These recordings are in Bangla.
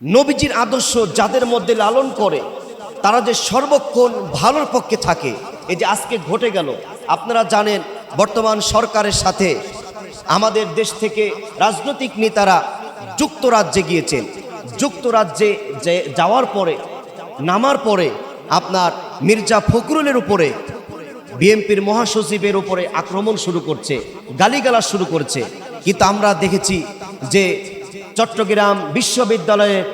নবীজির আদর্শ যাদের মধ্যে লালন করে, তারা যে সর্বক্ষণ ভালোর পক্ষে থাকে, এই যে আজকে ঘটে গেল, আপনারা জানেন বর্তমান সরকারের সাথে আমাদের দেশ থেকে রাজনৈতিক নেতারা যুক্তরাজ্যে গিয়েছেন। যুক্তরাজ্যে যে যাওয়ার পরে, নামার পরে আপনার মির্জা ফখরুলের উপরে, বিএনপির মহাসচিবের উপরে আক্রমণ শুরু করছে গালিগালা শুরু করছে। কিন্তু আমরা দেখেছি যে চট্টগ্রাম বিশ্ববিদ্যালয়ের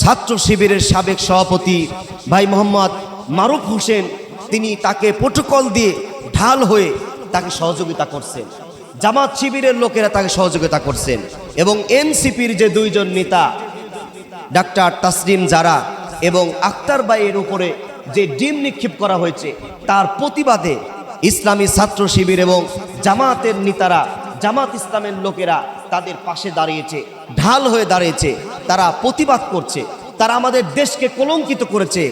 ছাত্র শিবিরের সাবেক সভাপতি ভাই মোহাম্মদ মারুফ হোসেন, তিনি তাকে প্রোটোকল দিয়ে ঢাল হয়ে তাকে সহযোগিতা করছেন। জামাত শিবিরের লোকেরা তাকে সহযোগিতা করছেন এবং এনসিপির যে দুইজন নেতা, ডাক্তার তাসলিম জারা এবং আক্তার বাইয়ের উপরে যে ডিম নিক্ষেপ করা হয়েছে, তার প্রতিবাদে ইসলামী ছাত্র শিবির এবং জামাতের নেতারা, জামাত ইসলামের লোকেরা তাদের পাশে দাঁড়িয়েছে, ঢাল হয়ে দাঁড়িয়েছে, তারা প্রতিবাদ করছে, তারা আমাদের দেশকে কলঙ্কিত করেছে।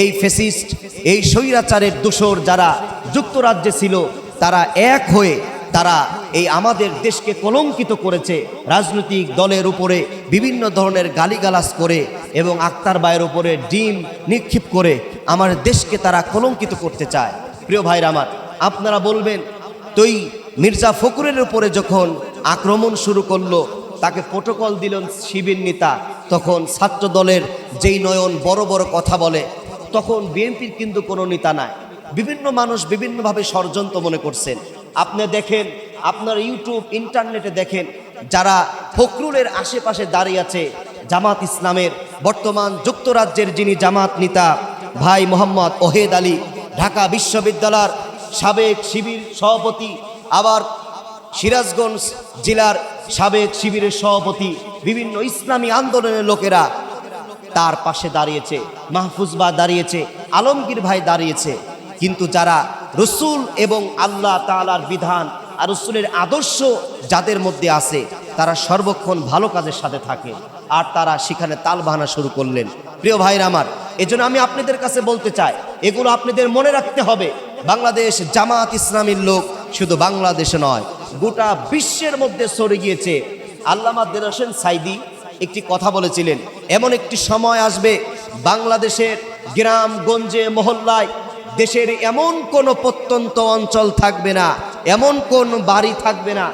এই ফেসিস্ট, এই স্বৈরাচারের দোসর যারা যুক্তরাজ্যে ছিল, তারা এক হয়ে তারা এই আমাদের দেশকে কলঙ্কিত করেছে। রাজনৈতিক দলের উপরে বিভিন্ন ধরনের গালিগালাজ করে এবং আক্তার বায়ের উপরে ডিম নিক্ষেপ করে আমার দেশকে তারা কলঙ্কিত করতে চায়। প্রিয় ভাইরা আমার, আপনারা বলবেন তুই মির্জা ফখরুলের উপরে যখন আক্রমণ শুরু করল, তাকে প্রোটোকল দিলেন শিবির নেতা। তখন ছাত্র দলের যেই নয়ন বড় বড় কথা বলে, তখন বিএনপির কিন্তু কোনো নেতা নাই। বিভিন্ন মানুষ বিভিন্নভাবে ষড়যন্ত্র মনে করছেন। আপনি দেখেন, আপনার ইউটিউব, ইন্টারনেটে দেখেন, যারা ফখরুলের আশেপাশে দাঁড়িয়ে আছে, জামাত ইসলামের বর্তমান যুক্তরাজ্যের যিনি জামাত নেতা, ভাই মোহাম্মদ ওহেদ আলী, ঢাকা বিশ্ববিদ্যালয়ের সাবেক শিবির সভাপতি, আবার সিরাজগঞ্জ জেলার সাবেক শিবিরের সভাপতি, বিভিন্ন ইসলামী আন্দোলনের লোকেরা তার পাশে দাঁড়িয়েছে। মাহফুজবা দাঁড়িয়েছে, আলমগীর ভাই দাঁড়িয়েছে। কিন্তু যারা রসুল এবং আল্লাহ তালার বিধান আর রসুলের আদর্শ যাদের মধ্যে আছে, তারা সর্বক্ষণ ভালো কাজের সাথে থাকে। আর তারা সেখানে তাল বাহানা শুরু করলেন। প্রিয় ভাইরা আমার, এজন্য আমি আপনাদের কাছে বলতে চাই, এগুলো আপনাদের মনে রাখতে হবে। বাংলাদেশ জামাত ইসলামীর লোক শুধু বাংলাদেশে নয় গোটা বিশ্বের মধ্যে সরে গিয়েছে। আল্লামা দিল হোসেন সাইদি একটি কথা বলেছিলেন, এমন একটি সময় আসবে, বাংলাদেশের গ্রাম, গঞ্জে, মহল্লায় দেশের এমন কোনো প্রত্যন্ত অঞ্চল থাকবে না, এমন কোন বাড়ি থাকবে না,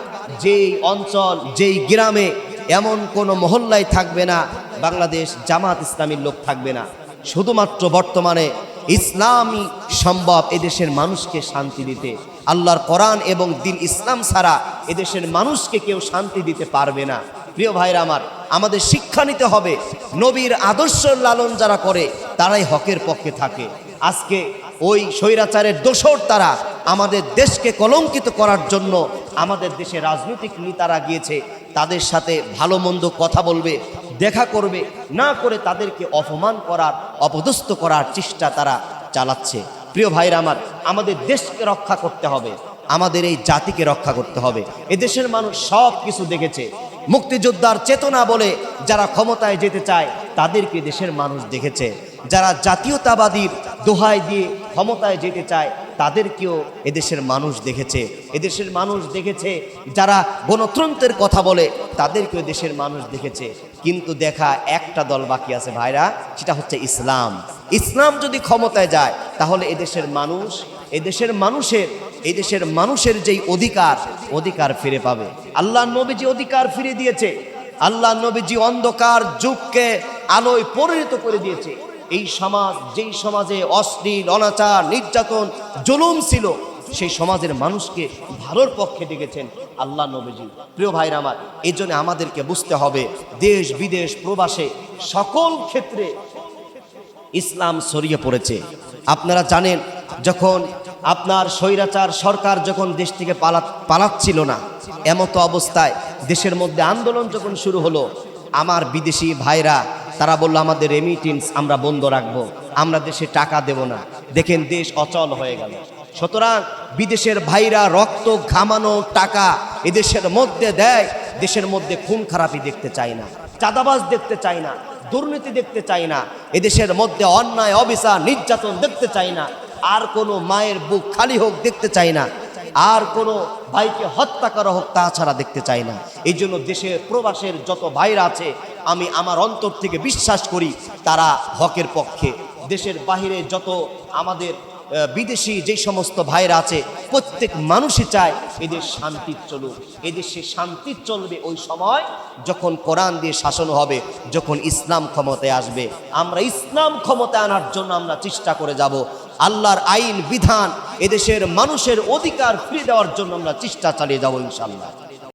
যেই অঞ্চল, যেই গ্রামে এমন কোনো মহল্লায় থাকবে না, বাংলাদেশ জামাত ইসলামীর লোক থাকবে না। শুধুমাত্র বর্তমানে ইসলামই সম্ভব এদেশের মানুষকে শান্তি দিতে। আল্লাহর কোরআন এবং দিন ইসলাম ছাড়া এদেশের মানুষকে কেউ শান্তি দিতে পারবে না। প্রিয় ভাইরা আমার, আমাদের শিক্ষা নিতে হবে, নবীর আদর্শ লালন যারা করে, তারাই হকের পক্ষে থাকে। আজকে ওই স্বৈরাচারের দোসর তারা আমাদের দেশকে কলঙ্কিত করার জন্য আমাদের দেশে রাজনৈতিক নেতারা গিয়েছে, তাদের সাথে ভালো মন্দ কথা বলবে, দেখা করবে, না করে তাদেরকে অপমান করার, অপদস্থ করার চেষ্টা তারা চালাচ্ছে। প্রিয় ভাইরা আমার আমাদের দেশকে রক্ষা করতে হবে, আমাদের এই জাতিকে রক্ষা করতে হবে। এদেশের মানুষ সব কিছু দেখেছে। মুক্তিযোদ্ধার চেতনা বলে যারা ক্ষমতায় যেতে চায়, তাদেরকে দেশের মানুষ দেখেছে। যারা জাতীয়তাবাদীর দোহাই দিয়ে ক্ষমতায় যেতে চায়, তাদেরকেও এদেশের মানুষ দেখেছে। এদেশের মানুষ দেখেছে যারা গণতন্ত্রের কথা বলে, তাদেরকেও দেশের মানুষ দেখেছে। কিন্তু দেখা একটা দল বাকি আছে ভাইরা, সেটা হচ্ছে ইসলাম। ইসলাম যদি ক্ষমতায় যায়, তাহলে এদেশের মানুষ এদেশের মানুষের এই দেশের মানুষের যেই অধিকার অধিকার ফিরে পাবে। আল্লাহ নবীজি অধিকার ফিরে দিয়েছে, আল্লাহ নবীজি অন্ধকার যুগকে আলোয় পরিণত করে দিয়েছে, এই সমাজ, যেই সমাজে অশ্লীল, অনাচার, নির্যাতন, জুলুম ছিল, সেই সমাজের মানুষকে ভালোর পক্ষে ডেকেছেন আল্লাহ নবীজি। প্রিয় ভাইরা আমার, এই জন্য আমাদেরকে বুঝতে হবে, দেশ, বিদেশ, প্রবাসে সকল ক্ষেত্রে ইসলাম ছড়িয়ে পড়েছে। আপনারা জানেন যখন আপনার স্বৈরাচার সরকার যখন দেশ থেকে পালা পালাচ্ছিল না, এমতো অবস্থায় দেশের মধ্যে আন্দোলন যখন শুরু হলো, আমার বিদেশি ভাইরা, তারা বলল, আমাদের রেমিটেন্স আমরা বন্ধ রাখব, আমরা দেশে টাকা দেব না। দেখেন দেশ অচল হয়ে গেল। সুতরাং বিদেশের ভাইরা রক্ত ঘামানো টাকা এদেশের মধ্যে দেয়, দেশের মধ্যে খুন খারাপি দেখতে চায় না, চাঁদাবাজ দেখতে চায় না, দুর্নীতি দেখতে চাই না, এদেশের মধ্যে অন্যায়, অবিচার, নির্যাতন দেখতে চাই না আর কোনো মায়ের বুক খালি হোক দেখতে চাই না। আর কোনো ভাইকে হত্যা করা হোক তাছাড়া দেখতে চাই না। এই জন্য দেশের প্রবাসের যত ভাইরা আছে, আমি আমার অন্তর থেকে বিশ্বাস করি, তারা হকের পক্ষে। দেশের বাহিরে যত আমাদের বিদেশি যে সমস্ত ভাইরা আছে, প্রত্যেক মানুষই চায় এদের শান্তি চলুক। এদেশে শান্তি চলবে ওই সময় যখন কোরআন দিয়ে শাসন হবে, যখন ইসলাম ক্ষমতায় আসবে। আমরা ইসলাম ক্ষমতায় আনার জন্য আমরা চেষ্টা করে যাব। আল্লাহর আইন, বিধান এদেশের মানুষের অধিকার ফিরে দেওয়ার জন্য আমরা চেষ্টা চালিয়ে যাব ইনশাল্লাহ